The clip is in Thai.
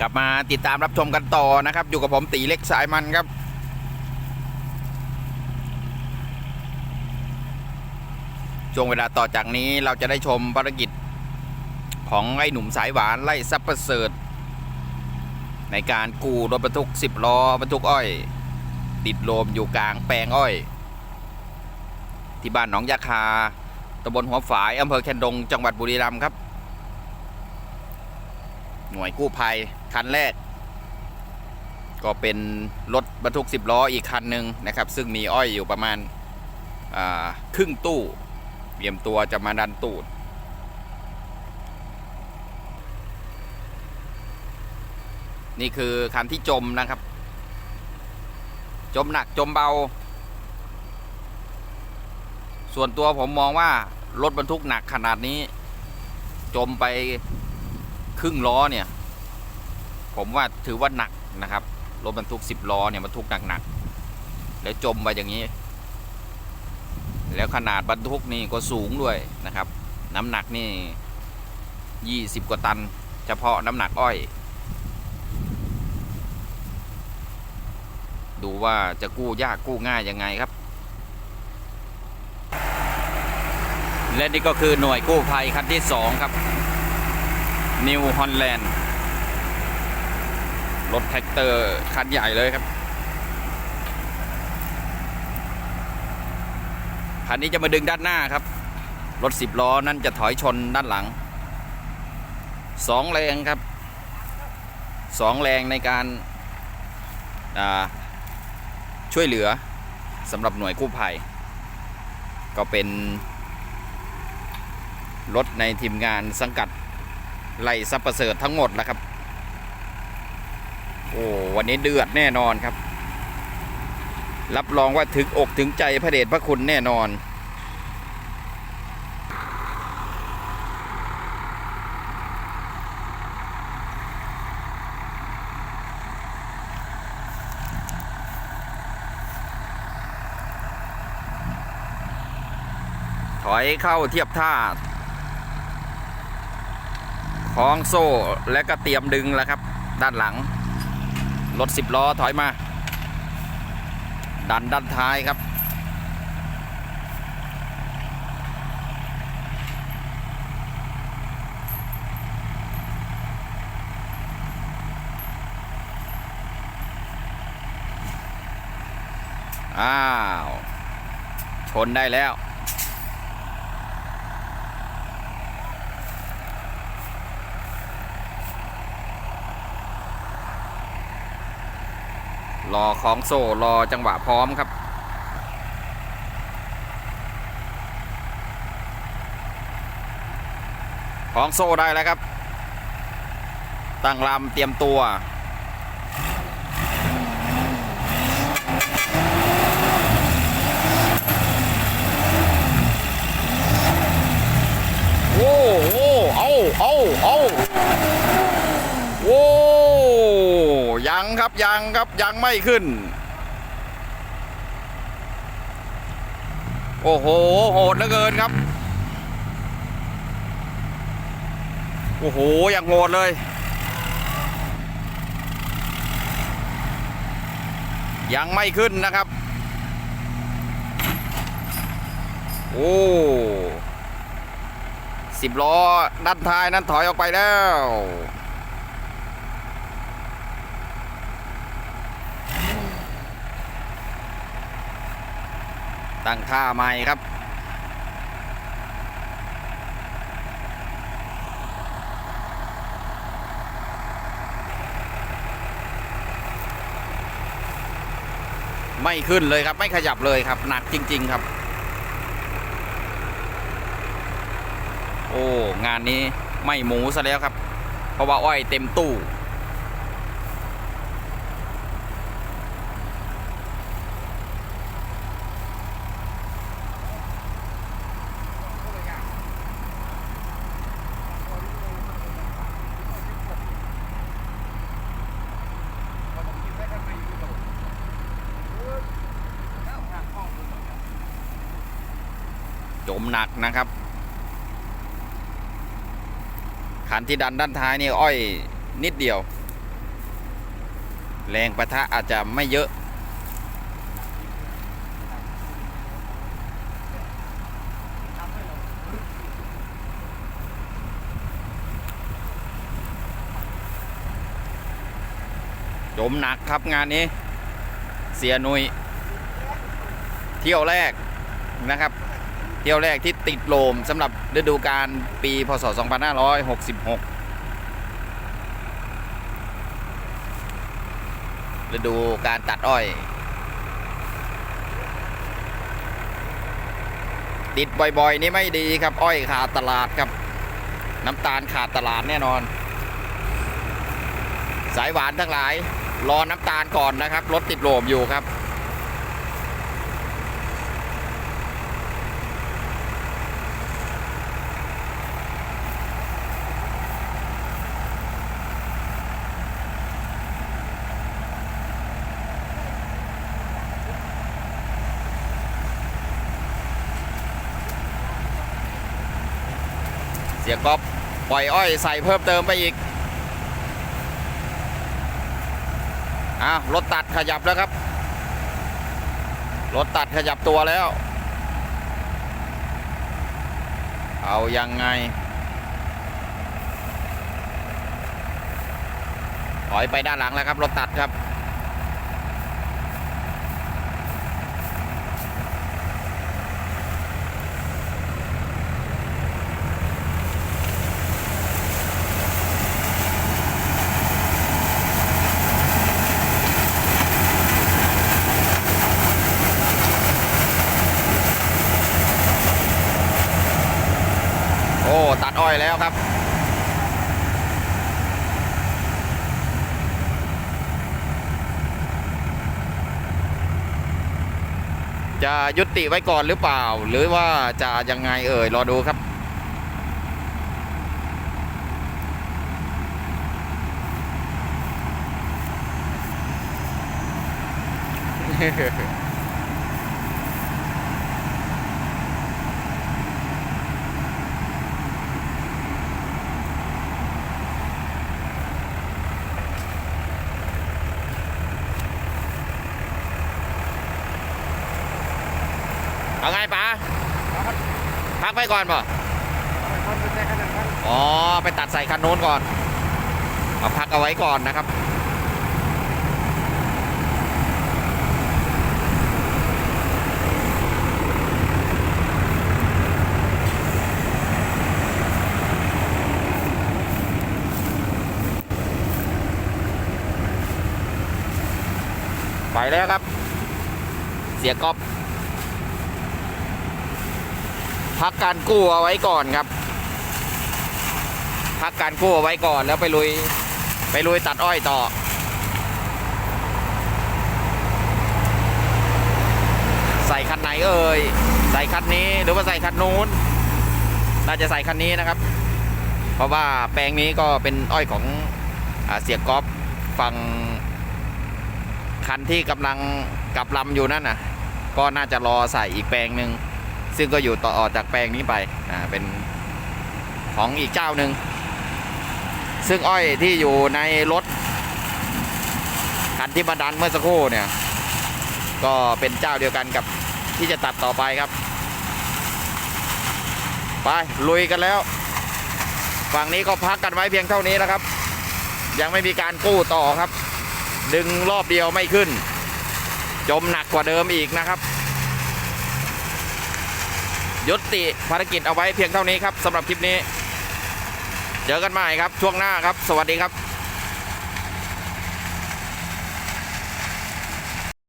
กลับมาติดตามรับชมกันต่อนะครับ อยู่กับผมตีเล็กสายมันครับ ช่วงเวลาต่อจากนี้เราจะได้ชมภารกิจของไอ้หนุ่มสายหวานไล่ซับประเสริฐในการกู้รถบรรทุก 10 ล้อบรรทุกอ้อย ติดโลมอยู่กลางแปลงอ้อย ที่บ้านหนองยาคาตำบลหัวฝายอำเภอแคนดง จังหวัดบุรีรัมย์ครับ หน่วยกู้ภัย คันแรก ก็เป็นรถบรรทุก 10 ล้ออีกคันหนึ่งนะครับ ซึ่งมีอ้อยอยู่ประมาณาครึ่งตู้เตรียมตัวจะมาดันตูดนี่คือคันที่จมนะครับ จมหนักจมเบา ส่วนตัวผมมองว่ารถบรรทุกหนักขนาดนี้ จมไปครึ่งล้อเนี่ย ผมว่าถือว่าหนักนะครับรถบรรทุกสิบล้อเนี่ยบรรทุกหนักๆแล้วจมไปอย่างนี้ แล้วขนาดบรรทุกนี่ก็สูงด้วยนะครับ น้ำหนักนี่ยี่สิบกว่าตัน เฉพาะน้ำหนักอ้อย ดูว่าจะกู้ยากกู้ง่ายยังไงครับ และนี่ก็คือหน่วยกู้ภัยคันที่สองครับนิวฮอลแลนด์ รถแท็กเตอร์คันใหญ่เลยครับ คันนี้จะมาดึงด้านหน้าครับ รถสิบล้อนั้นจะถอยชนด้านหลังสองแรงครับสองแรงในการาช่วยเหลือสำหรับหน่วยกู้ภัย ก็เป็นรถในทีมงานสังกัดไลซับประเสริฐทั้งหมดแล้วครับ อ้วันนี้เดือดแน่นอนครับ รับรองว่าถึงอกถึงใจพระเดชพระคุณแน่นอน ถอยเข้าเทียบท่าคล้องโซ่และก็เตรียมดึงแล้วครับ ด้านหลัง รถสิบล้อถอยมา ดันด้านท้ายครับอ้าว ชนได้แล้ว รอของโซ่รอจังหวะพร้อมครับของโซ่ได้แล้วครับ ตั้งลำเตรียมตัวโอ้โหเอาเอาเอาโอ้ยัง ครับยังครับยังไม่ขึ้น โอ้โหโหดเหลือเกินครับ โอ้โหอย่างโหดเลยยังไม่ขึ้นนะครับ โอ้สิบล้อด้านท้ายนั้นถอยออกไปแล้ว ตั้งท่าใหม่ครับ ไม่ขึ้นเลยครับ ไม่ขยับเลยครับ หนักจริง ๆ ครับ โอ้ งานนี้ไม่หมูซะแล้วครับ เพราะว่าอ้อยเต็มตู้ จ มหนักนะครับคันที่ดันด้านท้ายนี่อ้อยนิดเดียว แรงประทะอาจจะไม่เยอะ จมหนักครับงานนี้ เสียหนุย เที่ยวแรกนะครับ ที่ยวแรกที่ติดโลมสำหรับฤดูกาลปีพศ 2566 ฤดูการตัดอ้อย ติดบ่อยๆ นี่ไม่ดีครับ อ้อยขาดตลาดครับ น้ำตาลขาดตลาดแน่นอน สายหวานทั้งหลาย รอน้ำตาลก่อนนะครับ รถติดโลมอยู่ครับ สียก๊อฟปล่อยอ้อยใส่เพิ่มเติมไปอีกอะรถตัดขยับแล้วครับ รถตัดขยับตัวแล้ว เอายังไงถอยไปด้านหลังแล้วครับ รถตัดครับ โอ้ตัดอ้อยแล้วครับ จะยุติไว้ก่อนหรือเปล่า หรือว่าจะยังไงเอ่ยรอดูครับเอาไงป๋าพักไปก่อนป่ะอ๋อ ไปตัดใส่คันโน้นก่อนเอาพักเอาไว้ก่อนนะครับไปแล้วครับ เสียก๊อฟ พักการกู้เอาไว้ก่อนครับ พักการกู้เอาไว้ก่อนแล้วไปลุย ไปลุยตัดอ้อยต่อใส่คันไหนเอ่ย ใส่คันนี้หรือว่าใส่คันนู้น น่าจะใส่คันนี้นะครับ เพราะว่าแปลงนี้ก็เป็นอ้อยของอเสียกอฟฝั่งคันที่กำลังกลับลำอยู่นั่นน่ะ ก็น่าจะรอใส่อีกแปลงหนึ่ง ซึ่งก็อยู่ต่อออกจากแปลงนี้ไปอ่าเป็นของอีกเจ้าหนึ่งซึ่งอ้อยที่อยู่ในรถคันที่มาดันเมื่อสักครู่เนี่ย ก็เป็นเจ้าเดียวกันกับที่จะตัดต่อไปครับ ไปลุยกันแล้ว ฝั่งนี้ก็พักกันไว้เพียงเท่านี้แล้วครับ ยังไม่มีการกู้ต่อครับ ดึงรอบเดียวไม่ขึ้น จมหนักกว่าเดิมอีกนะครับ ยุติภารกิจเอาไว้เพียงเท่านี้ครับสำหรับคลิปนี้ เจอกันใหม่ครับช่วงหน้าครับ สวัสดีครับ